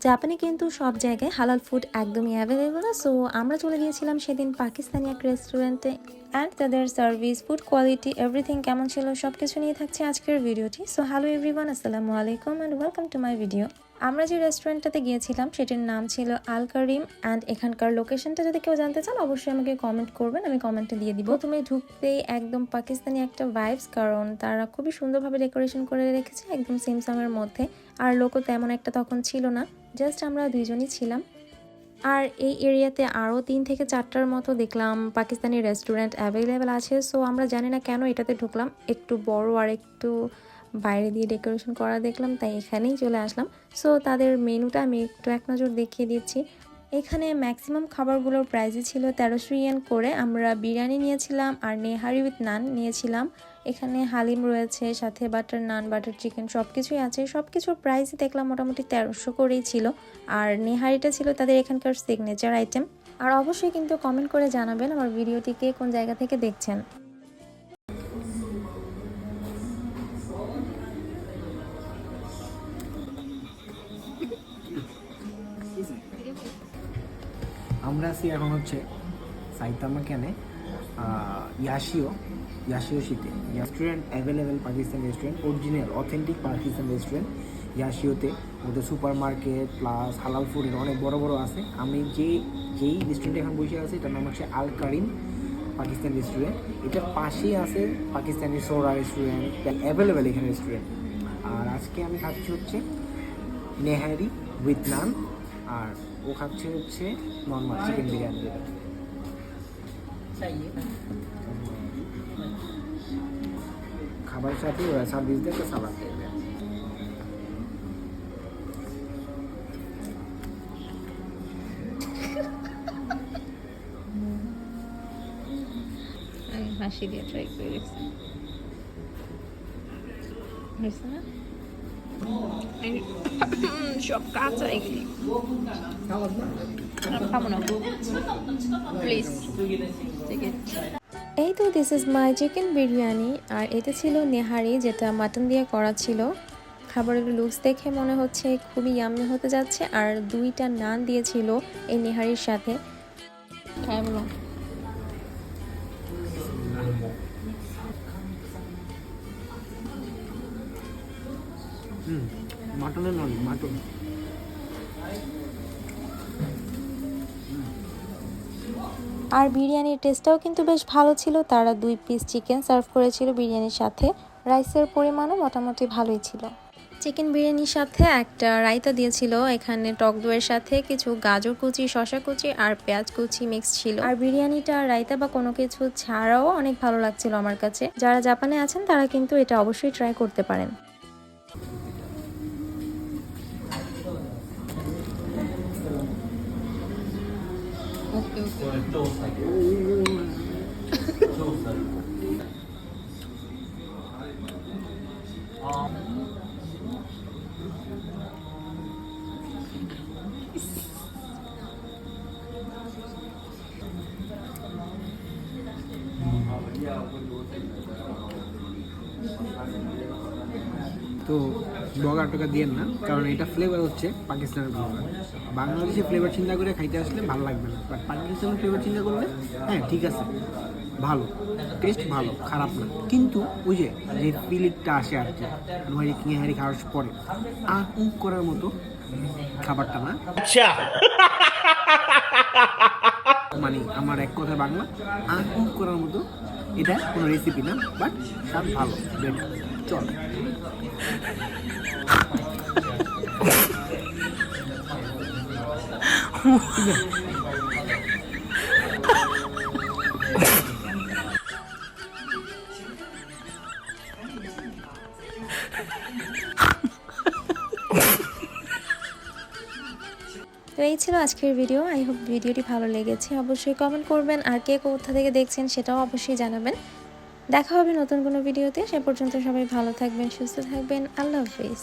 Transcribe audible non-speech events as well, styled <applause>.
জাপানে কিন্তু সব জায়গায় হালাল ফুড একদমই অ্যাভেলেবল সো আমরা চলে গিয়েছিলাম সেদিন পাকিস্তানি এক রেস্টুরেন্টে অ্যান্ড তাদের সার্ভিস ফুড কোয়ালিটি এভরিথিং কেমন ছিল সব কিছু নিয়ে থাকছে আজকের ভিডিওটি। সো হ্যালো এভরিওয়ান আসসালামু আলাইকুম and welcome to my video আমরা যে রেস্টুরেন্টটাতে গিয়েছিলাম, সেটির নাম ছিল আল করিম অ্যান্ড এখানকার লোকেশনটা যদি কেউ জানতে চান, অবশ্যই আমাকে কমেন্ট করবেন, আমি কমেন্টে দিয়ে দিব। তুমি ঢুকতেই একদম পাকিস্তানি একটা ভাইবস কারণ তারা খুবই সুন্দরভাবে ডেকোরেশন করে রেখেছে, একদম সিমসামের মধ্যে। আর লোকও তেমন একটা তখন ছিল না জাস্ট আমরা দুইজনই ছিলাম। আর এই এরিয়াতে আরও তিন থেকে চারটার মতো দেখলাম পাকিস্তানি রেস্টুরেন্ট অ্যাভেলেবেল আছে। সো আমরা জানি না কেন এটাতে ঢুকলাম। একটু বড় আর একটু বাইরে দিয়ে ডেকোরেশন করা দেখলাম, তাই এখানেই চলে আসলাম। সো তাদের মেনুটা আমি একটু এক নজর দেখিয়ে দিচ্ছি। এখানে ম্যাক্সিমাম খাবারগুলোর প্রাইসই ছিল তেরোশো ইয়েন করে আমরা বিরিয়ানি নিয়েছিলাম আর নেহারি উইথ নান নিয়েছিলাম। এখানে হালিম রয়েছে, সাথে বাটার নান বাটার চিকেন সব কিছুই আছে। সব কিছুর প্রাইসই দেখলাম মোটামুটি তেরোশো করেই ছিল। আর নেহারিটা ছিল তাদের এখানকার সিগনেচার আইটেম আর অবশ্যই কিন্তু কমেন্ট করে জানাবেন আমার ভিডিওটিকে কোন জায়গা থেকে দেখছেন। আমরা আছি এখন হচ্ছে সাইতামা কেনে ইয়াশিও ইয়াশিও শীতে। Restaurant available Pakistan restaurant original authentic Pakistan restaurant ইয়াশিওতে। ওদের সুপার মার্কেট প্লাস হালাল ফুডের অনেক বড় বড় আছে। আমি যে, যেই রেস্টুরেন্টে এখন বসে আছি এটার নাম হচ্ছে আল কারিম পাকিস্তান রেস্টুরেন্ট এটার পাশেই আছে পাকিস্তানি সোরা রেস্টুরেন্ট অ্যাভেলেবেল এখানে রেস্টুরেন্ট আর আজকে আমি খাচ্ছি হচ্ছে নেহারি উইথ নান আর ও খাচ্ছে হচ্ছে নর্মাল চিকেন বিরিয়ানি যেটা। খাবারের সাথে ওরা সার্ভিস দিয়ে সালাদ দেবে হাসি দিয়ে ট্রাই করে দেখছি। হয়েছে না? সব কাঁচা এগুলি আর খাব না প্লিজ ঠিক আছে এই তো this is my chicken biryani আর এটা ছিল নেহারি যেটা মাটন দিয়ে করা ছিল। খাবারের লুকস দেখে মনে হচ্ছে খুবই ইয়াম্মি হতে যাচ্ছে আর দুইটা নান দিয়েছিল এই নেহারির সাথে। খাই বলো হুম। মাটনের নন মাটন। আর বিরিয়ানির টেস্টটাও কিন্তু বেশ ভালো ছিল। তারা দুই পিস চিকেন সার্ভ করেছিল বিরিয়ানির সাথে। রাইসের পরিমাণও মোটামুটি ভালোই ছিল। চিকেন বিরিয়ানির সাথে একটা রায়তা দিয়েছিল। এখানে টক দইয়ের সাথে কিছু গাজর কুচি শশা কুচি আর পেঁয়াজ কুচি মিক্স ছিল। আর বিরিয়ানিটা রায়তা বা কোনো কিছু ছাড়াও অনেক ভালো লাগছিল আমার কাছে। যারা জাপানে আছেন তারা কিন্তু এটা অবশ্যই ট্রাই করতে পারেন। 오케이 오케이. তো বগা টাকা দিয়েন না, কারণ এটা ফ্লেভার হচ্ছে পাকিস্তানের ফ্লেভার বাংলাদেশি ফ্লেভার চিন্তা করে খাইতে আসলে ভালো লাগবে না। বাট পাকিস্তানের ফ্লেভার চিন্তা করলে হ্যাঁ ঠিক আছে, ভালো টেস্ট ভালো, খারাপ না। কিন্তু ওই যে ফিলিংটা আসে আর কি নোহারি কিহারি খাওয়ার পরে উহ করার মতো খাবারটা না। <laughs> মানে আমার এক কথা বাংলা উহ করার মতো এটা কোনো রেসিপি না বাট স্বাদ ভালো চল। তো এই ছিল আজকের ভিডিও আই হোপ ভিডিওটি ভালো লেগেছে। অবশ্যই কমেন্ট করবেন আর কে কোথা থেকে দেখছেন সেটাও অবশ্যই জানাবেন। দেখা হবে নতুন কোনো ভিডিওতে সে পর্যন্ত সবাই ভালো থাকবেন, সুস্থ থাকবেন। আল্লাহ হাফিজ।